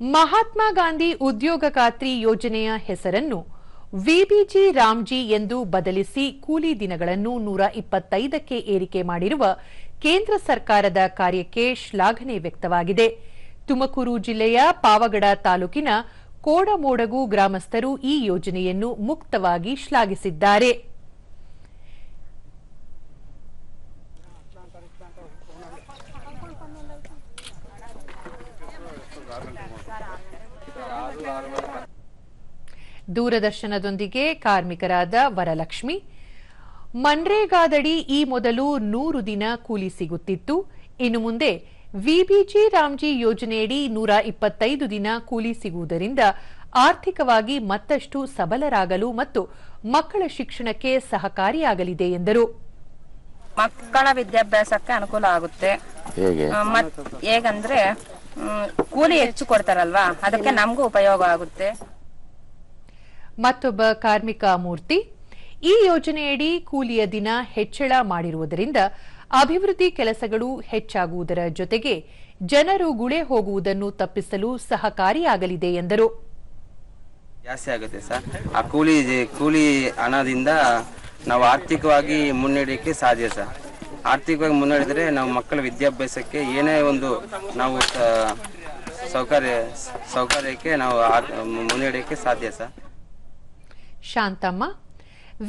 ಮಹಾತ್ಮ ಗಾಂಧಿ ಉದ್ಯೋಗ ಖಾತ್ರಿ ಯೋಜನೆಯ ಹೆಸರನ್ನು ವಿಬಿಜಿ ರಾಮ್ಜಿ ಎಂದು ಬದಲಿಸಿ ಕೂಲಿ ದಿನಗಳನ್ನು ನೂರ ಇಪ್ಪತ್ತೈದಕ್ಕೆ ಏರಿಕೆ ಮಾಡಿರುವ ಕೇಂದ್ರ ಸರ್ಕಾರದ ಕಾರ್ಯಕ್ಕೆ ಶ್ಲಾಘನೆ ವ್ಯಕ್ತವಾಗಿದೆ. ತುಮಕೂರು ಜಿಲ್ಲೆಯ ಪಾವಗಡ ತಾಲೂಕಿನ ಕೋಡಮೋಡಗು ಗ್ರಾಮಸ್ಥರು ಈ ಯೋಜನೆಯನ್ನು ಮುಕ್ತವಾಗಿ ಶ್ಲಾಘಿಸಿದ್ದಾರೆ. ದೂರದರ್ಶನದೊಂದಿಗೆ ಕಾರ್ಮಿಕರಾದ ವರಲಕ್ಷ್ಮಿ. ಮನ್ರೇಗಾದಡಿ ಈ ಮೊದಲು ನೂರು ದಿನ ಕೂಲಿ ಸಿಗುತ್ತಿತ್ತು. ಇನ್ನು ಮುಂದೆ ವಿಬಿಜಿ ರಾಮ್ಜಿ ಯೋಜನೆಯಡಿ ನೂರ ಇಪ್ಪತ್ತೈದು ದಿನ ಕೂಲಿ ಸಿಗುವುದರಿಂದ ಆರ್ಥಿಕವಾಗಿ ಮತ್ತಷ್ಟು ಸಬಲರಾಗಲು ಮತ್ತು ಮಕ್ಕಳ ಶಿಕ್ಷಣಕ್ಕೆ ಸಹಕಾರಿಯಾಗಲಿದೆ ಎಂದರು. ಮಕ್ಕಳ ವಿದ್ಯಾಭ್ಯಾಸಕ್ಕೆ ಅನುಕೂಲ ಆಗುತ್ತೆ. ಹೇಗಂದ್ರೆ ಕೂಲಿ ಹೆಚ್ಚು ಕೊಡ್ತಾರಲ್ವಾ? ಅದಕ್ಕೆ ನಮಗೂ ಉಪಯೋಗ ಆಗುತ್ತೆ. ಮತ್ತೊಬ್ಬ ಕಾರ್ಮಿಕ ಮೂರ್ತಿ ಈ ಯೋಜನೆಯಡಿ ಕೂಲಿಯ ದಿನ ಹೆಚ್ಚಳ ಮಾಡಿರುವುದರಿಂದ ಅಭಿವೃದ್ಧಿ ಕೆಲಸಗಳು ಹೆಚ್ಚಾಗುವುದರ ಜೊತೆಗೆ ಜನರು ಗುಳೆ ಹೋಗುವುದನ್ನು ತಪ್ಪಿಸಲು ಸಹಕಾರಿಯಾಗಲಿದೆ ಎಂದರು. ಜಾಸ್ತಿ ಆಗುತ್ತೆ ಸರ್. ಆ ಕೂಲಿ ಕೂಲಿ ಹಣದಿಂದ ನಾವು ಆರ್ಥಿಕವಾಗಿ ಮುನ್ನಡೆಯಕ್ಕೆ ಸಾಧ್ಯ ಸರ್. ಆರ್ಥಿಕವಾಗಿ ಮುನ್ನಡೆದರೆ ನಾವು ಮಕ್ಕಳ ವಿದ್ಯಾಭ್ಯಾಸಕ್ಕೆ ಏನೇ ಒಂದು ನಾವು ಸೌಕರ್ಯ ಸೌಕರ್ಯಕ್ಕೆ ನಾವು ಮುನ್ನಡೆಯಕ್ಕೆ ಸಾಧ್ಯ ಸರ್. ಶಾಂತಮ್ಮ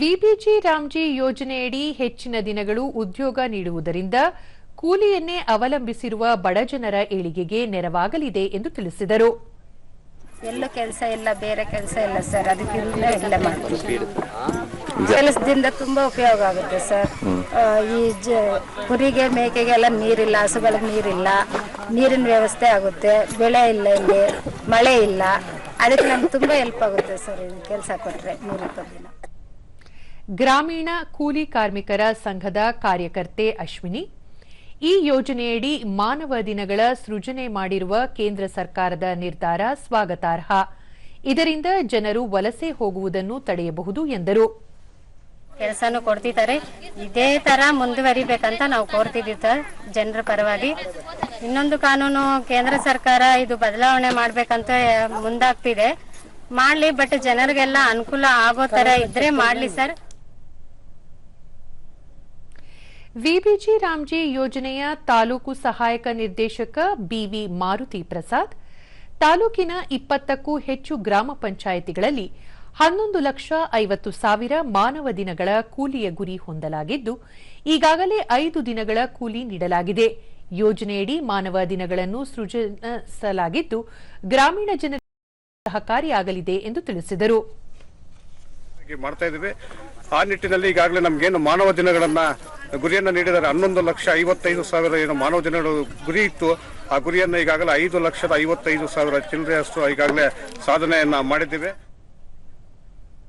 ವಿಬಿಜಿ ರಾಮ್ಜಿ ಯೋಜನೆಯಡಿ ಹೆಚ್ಚಿನ ದಿನಗಳು ಉದ್ಯೋಗ ನೀಡುವುದರಿಂದ ಕೂಲಿಯನ್ನೇ ಅವಲಂಬಿಸಿರುವ ಬಡಜನರ ಏಳಿಗೆಗೆ ನೆರವಾಗಲಿದೆ ಎಂದು ತಿಳಿಸಿದರು. ಎಲ್ಲ ಕೆಲಸ ಇಲ್ಲ ಬೇರೆ ಕೆಲಸ ಇಲ್ಲ ಸರ್. ಅದಕ್ಕೆ ಎಲ್ಲ ಮಾಡ್ತೀವಿ. ಕೆಲಸದಿಂದ ತುಂಬಾ ಉಪಯೋಗ ಆಗುತ್ತೆ ಸರ್. ಈ ಜ, ಕುರಿಗೆ ಮೇಕೆಗೆಲ್ಲ ನೀರಿಲ್ಲ ಹಸುಗಳಿಗೆ ನೀರಿಲ್ಲ. ನೀರಿನ ವ್ಯವಸ್ಥೆ ಆಗುತ್ತೆ. ಬೆಳೆ ಇಲ್ಲ ಇಲ್ಲಿ. ಮಳೆ ಇಲ್ಲ. ಅದಕ್ಕೆ ನಮ್ಗೆ ತುಂಬಾ ಹೆಲ್ಪ್ ಆಗುತ್ತೆ ಸರ್ ಕೆಲಸ ಕೊಟ್ಟರೆ ನೂರ ದಿನ ಗ್ರಾಮೀಣ ಕೂಲಿ ಕಾರ್ಮಿಕರ ಸಂಘದ ಕಾರ್ಯಕರ್ತೆ ಅಶ್ವಿನಿ. ಈ ಯೋಜನೆಯಡಿ ಮಾನವ ದಿನಗಳ ಸೃಜನೆ ಮಾಡಿರುವ ಕೇಂದ್ರ ಸರ್ಕಾರದ ನಿರ್ಧಾರ ಸ್ವಾಗತಾರ್ಹ. ಇದರಿಂದ ಜನರು ವಲಸೆ ಹೋಗುವುದನ್ನು ತಡೆಯಬಹುದು ಎಂದರು. ಕೆಲಸನೂ ಕೊಡ್ತಿದ್ದಾರೆ. ಇದೇ ತರ ಮುಂದುವರಿಬೇಕಂತ ನಾವು ಕೋರ್ತಿದ್ದೀವಿ ಸರ್, ಜನರ ಪರವಾಗಿ. ಇನ್ನೊಂದು ಕಾನೂನು, ಕೇಂದ್ರ ಸರ್ಕಾರ ಇದು ಬದಲಾವಣೆ ಮಾಡ್ಬೇಕಂತ ಮುಂದಾಗ್ತಿದೆ. ಮಾಡ್ಲಿ, ಬಟ್ ಜನರಿಗೆಲ್ಲ ಅನುಕೂಲ ಆಗೋ ತರ ಇದ್ರೆ ಮಾಡ್ಲಿ ಸರ್. ವಿಬಿಜಿ ರಾಮ್ಜಿ ಯೋಜನೆಯ ತಾಲೂಕು ಸಹಾಯಕ ನಿರ್ದೇಶಕ ಬಿವಿ ಮಾರುತಿ ಪ್ರಸಾದ್, ತಾಲೂಕಿನ ಇಪ್ಪತ್ತಕ್ಕೂ ಹೆಚ್ಚು ಗ್ರಾಮ ಪಂಚಾಯಿತಿಗಳಲ್ಲಿ ಹನ್ನೊಂದು ಲಕ್ಷ ಐವತ್ತು ಸಾವಿರ ಮಾನವ ದಿನಗಳ ಕೂಲಿಯ ಗುರಿ ಹೊಂದಲಾಗಿದ್ದು, ಈಗಾಗಲೇ ಐದು ದಿನಗಳ ಕೂಲಿ ನೀಡಲಾಗಿದೆ. ಯೋಜನೆಯಡಿ ಮಾನವ ದಿನಗಳನ್ನು ಸೃಜಿಸಲಾಗಿದ್ದು ಗ್ರಾಮೀಣ ಜನರಿಗೆ ಸಹಕಾರಿಯಾಗಲಿದೆ ಎಂದು ತಿಳಿಸಿದರು. ಮಾಡ್ತಾ ಇದ್ದೀವಿ. ಆ ನಿಟ್ಟಿನಲ್ಲಿ ಈಗಾಗಲೇ ನಮ್ಗೇನು ಮಾನವ ದಿನಗಳನ್ನ ಗುರಿಯನ್ನ ನೀಡಿದರೆ ಹನ್ನೊಂದು ಲಕ್ಷ ಐವತ್ತೈದು ಸಾವಿರ ಏನು ಮಾನವ ದಿನಗಳು ಗುರಿ ಇತ್ತು. ಆ ಗುರಿಯನ್ನ ಈಗಾಗಲೇ ಐದು ಲಕ್ಷದ ಐವತ್ತೈದು ಸಾವಿರ ಚಿಲ್ಲರೆಯಷ್ಟು ಈಗಾಗಲೇ ಸಾಧನೆಯನ್ನ ಮಾಡಿದ್ದೇವೆ.